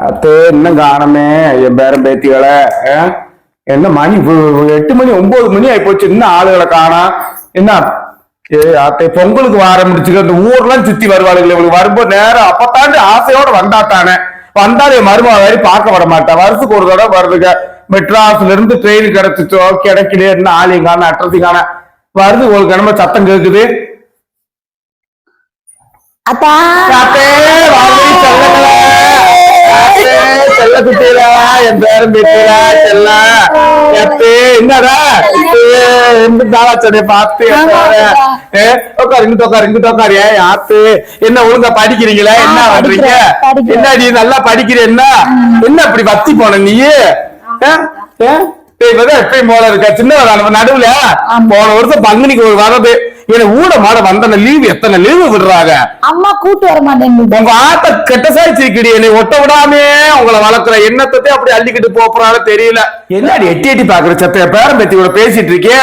அது இன்னும் காணமே என் பேரன் பேத்திகளை? என்ன மணி எட்டு மணி ஒன்பது மணி ஆகி போச்சு இன்னும் ஆளுகளை காணோம் என்ன ஏ அத்தை பொங்கலுக்கு வார முடிச்சுக்க இந்த ஊர்லாம் சுத்தி வருவாளுங்களே இவளுக்கு வரும்போது நேரம் அப்பத்தாண்டி ஆசையோட வந்தாத்தானே வந்தாலே மருமக வரை பார்க்க விட மாட்டா வருஷத்துக்கு ஒரு தடவை வருதுங்க மெட்ராஸ்ல இருந்து ட்ரெயின் கிடைச்சிச்சோ கிடைக்கல என்ன ஆளையும் காண அட்ரஸையும் காண வருது ஒரு கிழமை சத்தம் கேக்குது அத்தா செல்ல குட்டிகளா, என் பேரன் பேத்திகளா, செல்ல. அத்தே, என்னடா? எந்த பார்த்து எத்தனை? ஏ, உட்காரு, இங்கிட்டு உட்காரு, இங்கிட்டு உட்காரு. ஆத்து, என்ன ஒழுங்கா படிக்கிறீங்களா? என்ன பண்றீங்க. என்ன நீ நல்லா படிக்கிற என்ன? என்ன இப்படி வத்தி போன நீ? இவதான் எப்பயும் போல இருக்க? சின்ன நடுவுல. போன வருஷம் பங்குனிக்கு ஒரு வரது. எனக்கு ஊட மாட வந்தன லீவு எத்தனை லீவு விடுறாங்க? அம்மா கூட்டு வர மாட்டேங்குது உங்க ஆத்த கெட்ட சாய்ச்சிருக்கடி என்னை ஒட்ட விடாமே. உங்களை வளர்க்குற எண்ணத்தை அப்படி அள்ளிக்கிட்டு போறான்னு தெரியல. என்னடி எட்டி எட்டி பாக்குற சத்தைய பேரம் பேத்தி கூட பேசிட்டு இருக்கே.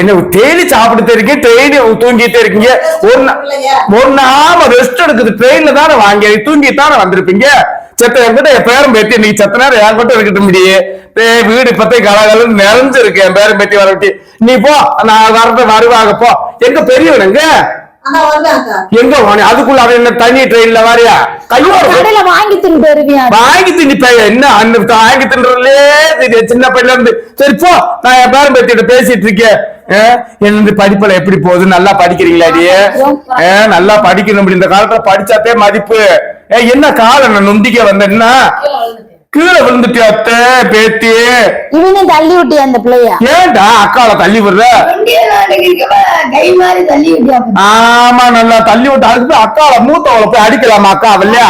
என்ன டெய்லி சாப்பிட்டு இருக்கீங்க டெய்லி தூங்கிட்டே இருக்கீங்க. ஒரு நாம ரெஸ்ட் எடுக்குது ட்ரெயின்ல தானே வாங்கி தூங்கி தானே வந்திருப்பீங்க. செத்த என்கிட்ட என் பேரம் பேத்தி நீ செத்த நேரம் என் கிட்ட இருக்கட்டும் முடியே டேய், வீடு இப்பத்தே கலகலன்னு நிறைஞ்சிருக்கு என் பேரம் பேத்தி வரட்டி நீ போ நான் வரத வருவாங்க போ. எங்க பெரியவனுங்க எங்க? போனே அதுக்குள்ள அவன் என்ன தனி ட்ரெயின்ல வரியா? கையோட வாங்கி வருவியா வாங்கி தின்னி பையன் என்ன அந்த வாங்கி தின்றதுலே தெரியும் சின்ன பையன்ல இருந்து. சரி போ. நான் என் பேரன் பேத்திட்ட பேசிட்டு இருக்கேன். என்னது படிப்புல எப்படி போகுது? நல்லா படிக்கிறீங்களா நல்லா படிக்கணும் இந்த காலத்துல படிச்சாத்தே மதிப்பு. ஏ, என்ன காலம் நான் நொந்திக்க வந்தேன்னா கீழே விழுந்துட்டியா அத்தை பேத்தி? இவனையும் தள்ளி விட்டியா அந்த பிள்ளைய? ஏன்டா அக்காவை தள்ளி விடுற? கை மாதிரி தள்ளி விட்டியா ஆமா நல்லா தள்ளி விட்டு அதுக்கு போய் அக்காவை மூத்தவளை போய் அடிக்கலாமா அக்கா இல்லையா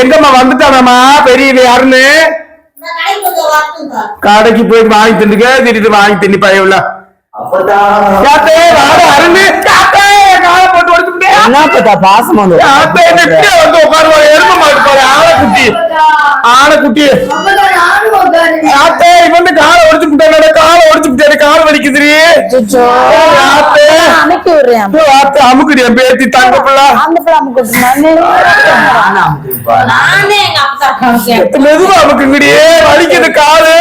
எங்கம்மா வந்துட்டானம்மா? பெரியவ யாருன்னு? கடைக்கு போய் வாங்கி தின்னுக்க திடீர்னு வாங்கி தின்னி பயவுல அருண். கால போட்டு ஒடிச்சுட்டே என்னப்பா பாசம் வந்து யாத்தே நெட்டில வந்து உட்காருவா? எரும மாட்டு போற ஆளக்குட்டி ஆளக்குட்டி யாத்தே இவன் காலை ஒடிச்சு விட்டானே காலை ஒடிச்சு விட்டானே கால் வலிக்குதுரி யாத்தே அமைக்க விடுறேன் யாத்தே அமுக்குடி என் பேத்தி தங்க பிள்ளை. அந்த பிள்ளை அமுக்கு நானே எங்க அப்பா காமிச்சேன் மெதுவா அமுக்குங்கடியே வலிக்குது காலு.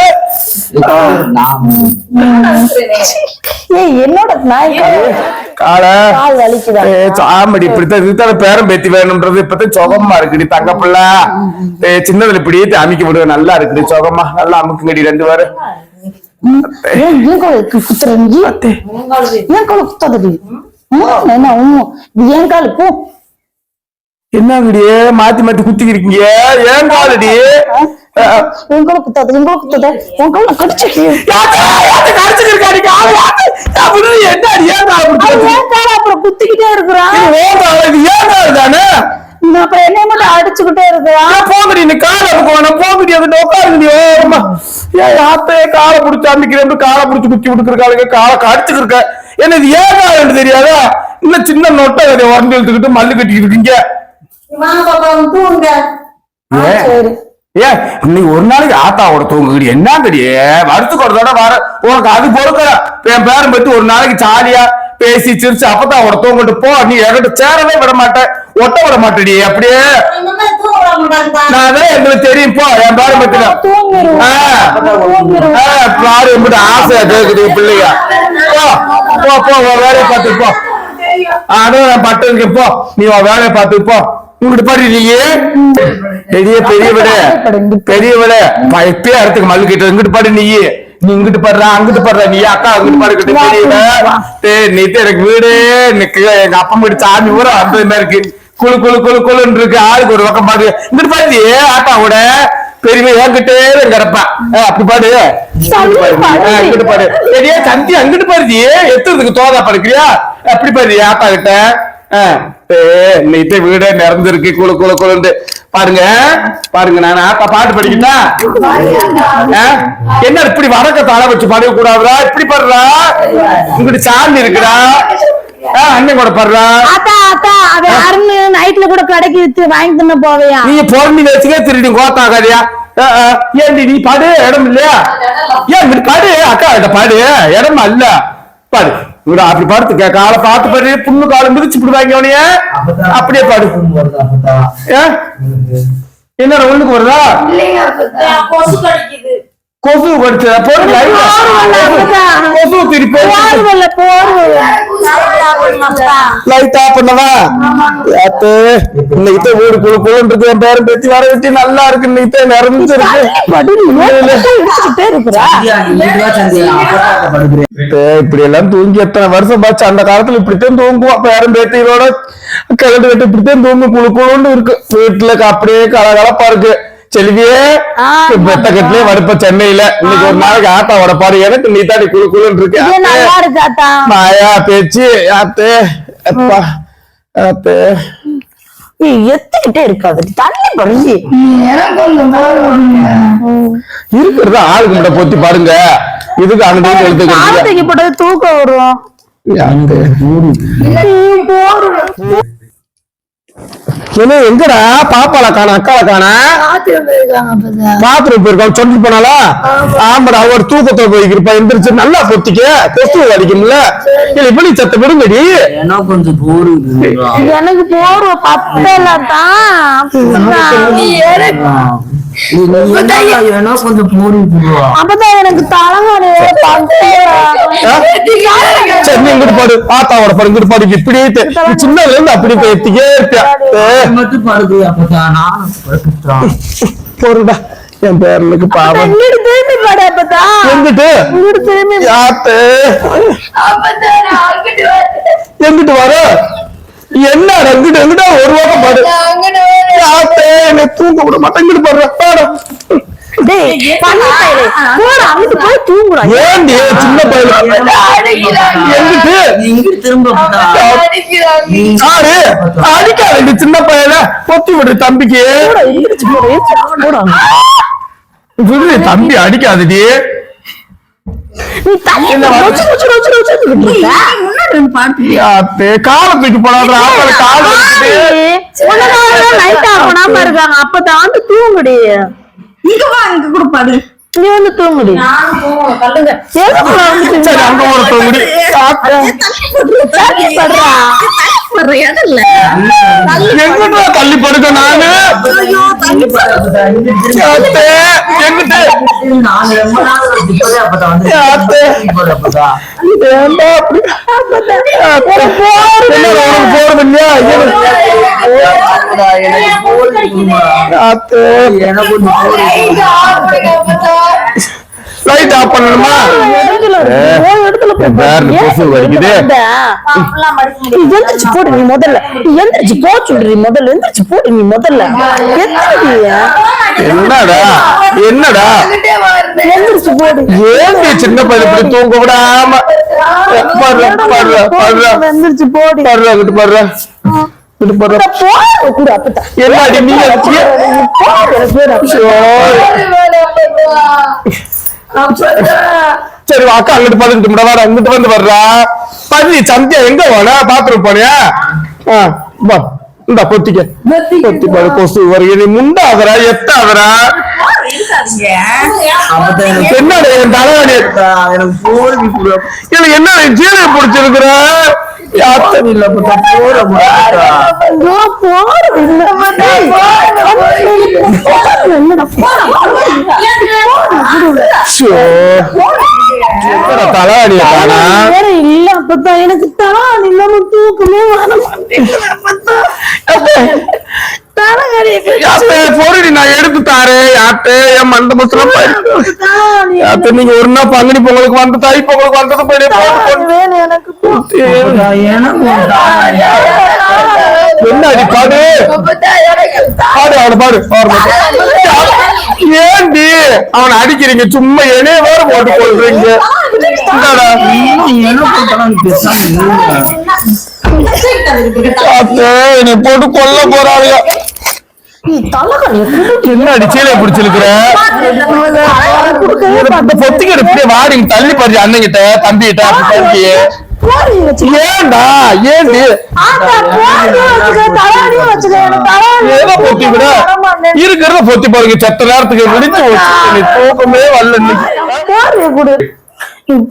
என்னோட காலை. வலிக்குதா? சாமடி இப்படித்தான் இதுதான் பேரம் பேத்தி வேணும்ன்றது. இப்பதான் சுகமா இருக்குடி தங்க பிள்ளை. சின்னதுல இப்படியே அமைக்க விடுவேன் நல்லா இருக்குடி சுகமா. நல்லா அமுக்குங்கடி ரெண்டு பேரும் ஏன் ஏன் கால் குத்துற நீ ஏன் கால் குத்தாதடி? என்ன ஏன் கால் போ. என்னங்கடியே மாத்தி மாத்தி குத்திக்கிறீங்க ஏன் காலடி? உன் கால் குத்தாத உன் கால் குத்தாத. உன் கால் நான் கடிச்சு கடிச்சிருக்காடி காலை என்னடி ஏன் காலை பிடிச்சி ஏன் கால அப்புறம் குத்திக்கிட்டே இருக்கிறான் அப்புறம் என்னைய மட்டும் அடிச்சுக்கிட்டே இருக்கிறான் ஏன் போங்கடி நீ காலை அமுக்க வேணாம் போங்கடி அது உட்காருங்கடி ஓரமா. ஏன் ஆத்தையே காலை பிடிச்சி அமைக்கிறேன் காலை பிடிச்சி குத்தி விட்டுருக்காளுங்க காலை கடிச்சுக்கிருக்க. என்ன இது ஏன் தெரியாதா? இன்னும் சின்ன நொட்டை எடுத்துக்கிட்டு மல்லு கட்டிக்கிட்டு இருக்கீங்க. வாங்க பாப்பா தூங்க? சரி. ஏன் இன்னைக்கு ஒரு நாளைக்கு ஆத்தாவோட தூங்குடி என்னங்கடி? வருத்துக்கு ஒரு தடவை வர. உனக்கு அது பொறுக்கல. என் பேரன் பத்தி ஒரு நாளைக்கு ஜாலியா பேசி சிரிச்சு அப்பதான் அவட தூங்கிட்டு போ. நீ என்கிட்ட சேரவே விட மாட்டேன் ஒட்ட விட மாட்டேடி. அப்படியே. நான் அதான் எங்களுக்கு தெரியும். போ. என் பேரன் பத்தில பாரு எப்படி ஆசையா கேக்குது பிள்ளைங்க போ. போ போ வேலையை பார்த்து போ. அதான் நான் பட்டு போ. நீ வேலையை பார்த்து போ. உங்ககிட்ட நீயே பெரிய பெரிய விட பெரிய விட இப்பயே இடத்துக்கு மல்லு கிட்ட இங்கிட்டு பாரு நீ. நீ இங்கிட்டு பாடுறா அங்கிட்டு பாடுற நீ அக்கா அங்கிட்டு பாடுக்கிட்டு பெரியவ டேய் நீ தான் எனக்கு வீடு எங்க அப்பா வீடு சாமி ஊரா அந்த மாதிரி இருக்கு. குளு குளு குளு குளுன்னு இருக்கு. ஆளுக்கு ஒரு பக்கம் பாரு. இங்கிட்டு பாரு ஆட்டாவோட பெரியவ என்கிட்டே கிடப்பா அப்படி பாடு இங்கிட்டு பாரு பெரிய சந்தி அங்கிட்டு பாருதி எத்துறதுக்கு தோதா படுக்கிறியா? அப்படி பாரு ஆட்டா கிட்ட. நீட்டே வீடே நிறைஞ்சிருக்கு குளு குளு குளுண்டு பாருங்க. பாருங்க நான். பாட்டு படிக்கிட்டா? என்ன இப்படி வடக்க தலை வச்சு பாடவே கூடாதுடா இப்படி பாடுறா? இங்கிட்டு சாமி இருக்குடா. அண்ணன் கூட பாடுறா. நைட்ல கூட கடைக்கு வித்து வாங்கி தின்ன போவையா? நீ பொருள் வச்சுக்கே திருடி கோத்தாகாதியா ஏன்டி நீ பாடு இடம் இல்லையா? ஏன் பாடு அக்கா பாடு இடமா இல்ல பாடு. இங்கடா அப்படி படுத்துக்க காலை பார்த்து பாரு புண்ணு காலம் மிதிச்சு விடுவாங்க அவனைய அப்படியே படு. ஏ? என்னடா ஒண்ணுக்கு வருதா? கொசு கடிக்குது கொசு படிச்ச போடு லைட்டா. கொசு திருப்பி லைட் ஆஃப் பண்ணவா? யாத்து இன்னைக்கு தான் வீடு குழு குழுன்னு இருக்கு என் பேரன் பேத்தி வர வெட்டி நல்லா இருக்கு இன்னைக்கு தான் நிறைஞ்சு இருக்கு எடுத்துக்கிட்டே இருக்கிறா. டேய், இப்படி எல்லாம் தூங்கி எத்தனை வருஷம் பாச்சு அந்த காலத்துல இப்படித்தான் தூங்குவோம் பேரன் பேத்தியோட கிளட்டு கட்டு இப்படித்தான் தூங்கும் குழு குழுன்னு இருக்கு. வீட்டுல அப்படியே கலகலப்பா இருக்கு. செல்வியே பெத்த கட்டிலே வடுப்ப சென்னையில. இன்னைக்கு ஒரு நாளைக்கு ஆட்டா வடப்பாடு எனக்கு நீ தாண்டி குழு குழுன்னு இருக்கு. மாயா பேச்சு ஆத்தே. அப்பா ஆத்தே. எத்துக்கிட்டே இருக்காது. தண்ணி படுஞ்சி இருக்கிறத ஆளுக்கு மட்டும் பொத்தி பாருங்க. இதுக்கு எடுத்துக்கிட்டு ஆலத்துக்கு போட்டது தூக்கம் வரும். என்ன எங்கடா? பாப்பால காண அக்கால காண பாத்ரூம் போயிருக்கான் சொல்லிட்டு போனாலா ஆமாடா ஒரு தூக்கத்துல போய்க்கிருப்பா எந்திரிச்சு நல்லா பொத்திக்க கொசு அடிக்கும்ல. இல்ல இப்படி சத்த விடுங்கடி. ஏன்னா கொஞ்சம் போரு எனக்கு போர்வ பத்தல அப்பதான் எனக்கு இங்கிட்டு பாடு ஆத்தாவோட பாடு இங்கிட்டு பாடு நீ சின்னதுல இருந்து அப்படி பேத்திக்கே மட்டும் படுது அப்பதான் நானும் போடுடா என் பேரனுக்கு பாவம் திரும்பி பாடு அப்பதான் எங்கிட்டு திரும்பி யாத்து எங்கிட்டு வர என்ன எங்கிட்டு எங்கிட்ட ஒரு வாரம் பாடு. என்னை தூங்க விட மாட்டேன். இங்கிட்டு பாடுற. சின்ன பையன். பொத்தி விடு தம்பிக்கு. தம்பி அடிக்காதடி. அப்பதான் வந்து தூங்குடி. இங்க வா இங்க கூட பாடு நீ வந்து தூங்குடி. நானும் ஒரு தண்ணி படுறா எங்கிட்ட தள்ளி படுக்க நானு? யாத்தே, லைட் ஆஃப் பண்ணணுமா? எந்திரிச்சு போடு நீ முதல்ல. நீ எந்திரிச்சு போ சொல்றி முதல்ல. எந்திரிச்சு போடு நீ முதல்ல. என்னடா என்னடா? எந்திரிச்சு போடு. ஏண்டி சின்ன பையன் தூங்க விடாம? எந்திரிச்சு போடி. படுற கிட்ட படுற கிட்ட சரி வா, அக்கா அங்கிட்டு படுத்துட்டு முட வர அங்கிட்டு வந்து வர்றா பள்ளி சந்தியா எங்க போன? பாத்ரூம் போனியா? இந்த பொத்திக்க. பொத்தி பாடு கொசு வருக நீ முண்டாதரா எத்தாதரா என்னடா என் தலைவலி? எனக்கு போரு எனக்கு என்ன ஜீனை பிடிச்சிருக்கிற? யாத்தன் இல்ல போற ஐயோ, இல்ல. வேற இல்ல அப்பதான் எனக்கு தான் இல்லாம தூக்கமே வர பொருடி நான் எடுத்து தாரேன் யாத்தே என் மண்ட முத்துல தான் யாத்தே நீங்க ஒரு நாள் பங்குனி பொங்கலுக்கு வந்து தை பொங்கலுக்கு வந்தது போய் வேணும் எனக்கு என்ன அடி பாடு? பாடு அவனை பாடு ஏண்டி? அவனை அடிக்கிறீங்க சும்மா என்னைய வேற போட்டு கொள்றீங்க என்னை போட்டு கொல்ல போறாங்க நீ தலைவலி என்ன அடி சீலை பிடிச்சிருக்கிற? வாடி இங்க தள்ளி பாரு அண்ணங்கிட்ட தம்பிகிட்ட தம்பி போறீங்க ஏன்டா? ஏண்டி ஏதோ பொத்தி விட. இருக்கிறத பொத்தி பாருங்க செத்த நேரத்துக்கு. எனக்கு தூக்கமே வரல இன்னைக்கு.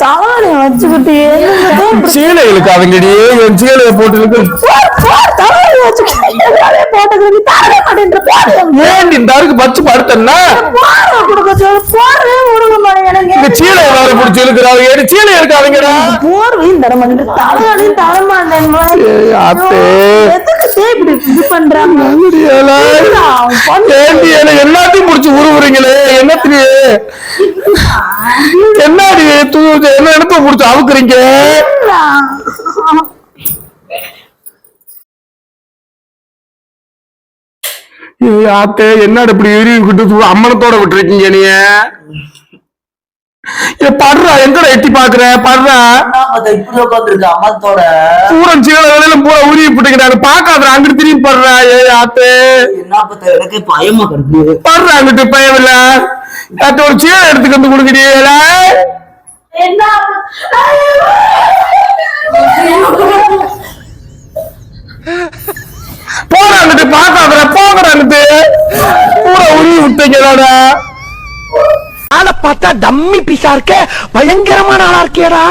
தலைவலி வச்சுக்கிட்டு சீலை இழுக்காதங்கடி என் சீலையை போட்டு இழுக்கு. சீலை இப்படி இது பண்றாங்க? என்ன எல்லாத்தையும் முடிச்சு உருவுறீங்களே என்னத்துக்கு என்னடி என்ன இடத்த முடிச்சு அவுக்குறீங்க? ஆத்தே என்னடா இப்படி எரி விட்டு அம்மனத்தோட விட்டுருக்கீங்க ஏ படுறா எங்கடா எட்டி பாக்குற? படுறா. இப்படி உட்காந்துருக்க அம்மாத்தோட? பூரம் சீல வேலையில பூரா உருவி போட்டுக்கிறாங்க பாக்காத அங்கிட்டு திரும்பி படுறா. ஏ ஆத்தே. என்ன எனக்கே பயமா கிடக்கு படுறா அங்கிட்டு பயமில்ல. ஆத்தே ஒரு சீலை எடுத்துக்கு வந்து போற அங்கிட்டு பாக்காத போகிற அங்கிட்டு. பூரா உருவி விட்டீங்களா ஆளை பார்த்தா டம்மி பிசா இருக்க பயங்கரமான ஆளா இருக்கேடா